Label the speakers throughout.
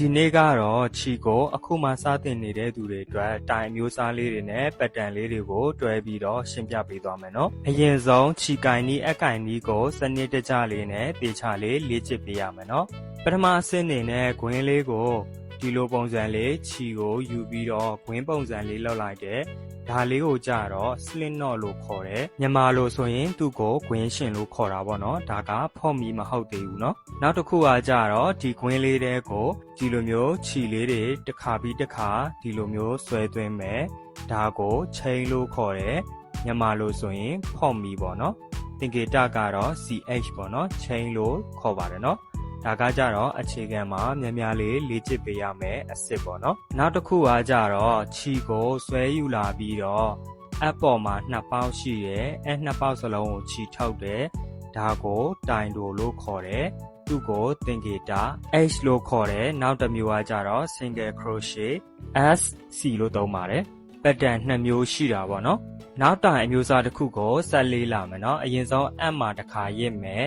Speaker 1: ဒီနေ့ကတော့ချီကိုအခုမှစတင်နေတဲ့သူတွေအတွက်တိုင်အမျိုးအစားလေးတွေနဲ့ပတ်တန်လေးတွေကိုတွဲပြီးတော့ရှင်းပြပေးသွားမယ်နော်အရင်ဆုံးချီကင်နီးအကင်နီးကိုစနစ်တကျလေးနဲ့တေချာလေးလေ့ကျင့်ပေးရမယ်နော်ပထမအဆင့်အနေနဲ့ဂွင်းလေးကို ဒီလိုပုံစံလေးချီကိုယူပြီးတော့ဂွင်းပုံစံလေးလောက်လိုက်တယ်ဒါလေးကိုကြတော့ slit knot လို့ခေါ်တယ်မြန်မာလိုဆိုရင်သူ့ကိုဂွင်းရှင်လို့ခေါ်တာပေါ့နော်ဒါကဖော့မီမဟုတ်သေးဘူးเนาะနောက်တစ်ခုကကြတော့ဒီဂွင်းလေးတဲကိုဒီလိုမျိုးခြီလေးတွေတစ်ခါပြီးတစ်ခါဒီလိုမျိုးဆွဲသွင်းမယ်ဒါကိုချိန်လို့ခေါ်တယ်မြန်မာလိုဆိုရင်ဖော့မီပေါ့နော်သင်္ကေတကတော့ CH ပေါ့နော်ချိန်လို့ခေါ်ပါတယ်เนาะ ဒါကကြတော့အခြေခံမှာများများလေးလေ့ကျင့်ပေးရမယ်အစ်စ်ပေါ့နော်နောက်တစ်ခုကကြတော့ခြီကိုဆွဲယူလာပြီးတော့အပ်ပေါ်မှာနှစ်ပေါက်ရှိတယ်အဲနှစ်ပေါက်စလုံးကိုခြီထုတ်တယ်ဒါကိုတိုင်တိုလို့ခေါ်တယ်သူ့ကိုသင်္ကေတ H လို့ခေါ်တယ်နောက်တစ်မျိုးကကြတော့ single crochet S C လို့သုံးပါတယ်ပတ်တန်နှစ်မျိုးရှိတာပေါ့နော်နောက်တိုင်အမျိုးအစားတစ်ခုကိုဆက်လေးလာမယ်နော်အရင်ဆုံးအပ်မှာတစ်ခါရစ်မယ်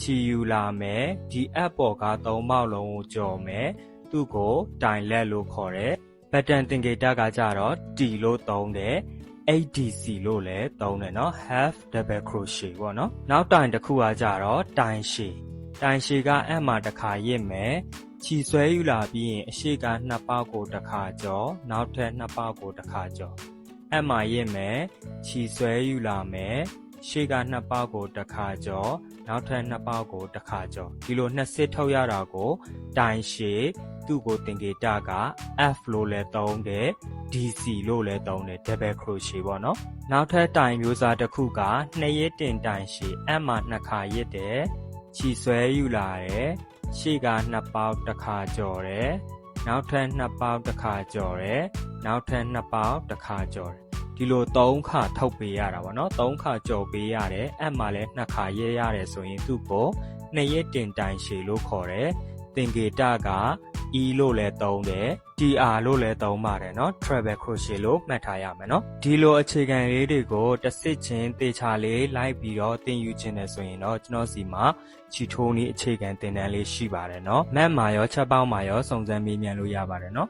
Speaker 1: ချီယူလာမယ်ဒီအပ်ပေါ်ကသုံးပေါက်လုံးကိုကြော်မယ်သူ့ကိုတိုင်လက်လို့ခေါ်တယ်ဘတ်တန်တင်ဂေတာကကြတော့ T လို့သုံးတယ် ADC လို့လည်းသုံးတယ်နော် half double crochet ပေါ့နော်နောက်တိုင်တစ်ခုကကြတော့တိုင်ရှည်တိုင်ရှည်ကအမှတစ်ခါရစ်မယ်ခြီဆွဲယူလာပြီးရင်အရှိကနှစ်ပေါက်ကိုတစ်ခါကြော်နောက်ထပ်နှစ်ပေါက်ကိုတစ်ခါကြော်အမှရစ်မယ်ခြီဆွဲယူလာမယ် ရှေ့ကနှစ်ပေါက်ကိုတစ်ခါကြော်နောက်ထပ်နှစ်ပေါက်ကိုတစ်ခါကြော်ဒီလိုနှစ်စစ်ထုတ်ရတာကိုတိုင်ရှည်သူ့ကိုတင်ကေတက F လို့လည်းသုံးတယ် DC လို့လည်းသုံးတယ် double crochet ပေါ့နော်နောက်ထပ်တိုင်မျိုးစားတစ်ခုကနှစ်ရက်တင်တိုင်ရှည်အမှနှစ်ခါရစ်တယ်ခြီဆွဲယူလာတယ်ရှေ့ကနှစ်ပေါက်တစ်ခါကြော်တယ်နောက်ထပ်နှစ်ပေါက်တစ်ခါကြော်တယ်နောက်ထပ်နှစ်ပေါက်တစ်ခါကြော်တယ် ဒီလို၃ခါထုတ်ပေးရတာပေါ့နော်၃ခါကြော်ပေးရတယ်အဲ့မှာလည်းနှစ်ခါရဲရတယ်ဆိုရင်သူ့ကိုနှစ်ရက်တင်တိုင်ရှည်လို့ခေါ်တယ်သင်္ကေတက E လို့လည်းသုံးတယ် TR လို့လည်းသုံးပါတယ်เนาะ travel crochet လို့မှတ်ထားရမယ်เนาะဒီလိုအခြေခံလေးတွေကိုတစ်စစ်ချင်းတေချာလေးလိုက်ပြီးတော့သင်ယူခြင်းနဲ့ဆိုရင်တော့ကျွန်တော်စီမှာချီထိုးနည်းအခြေခံသင်တန်းလေးရှိပါတယ်เนาะမက်မှာရောချက်ပေါင်းမှာရောစုံစမ်းမေးမြန်းလို့ရပါတယ်เนาะ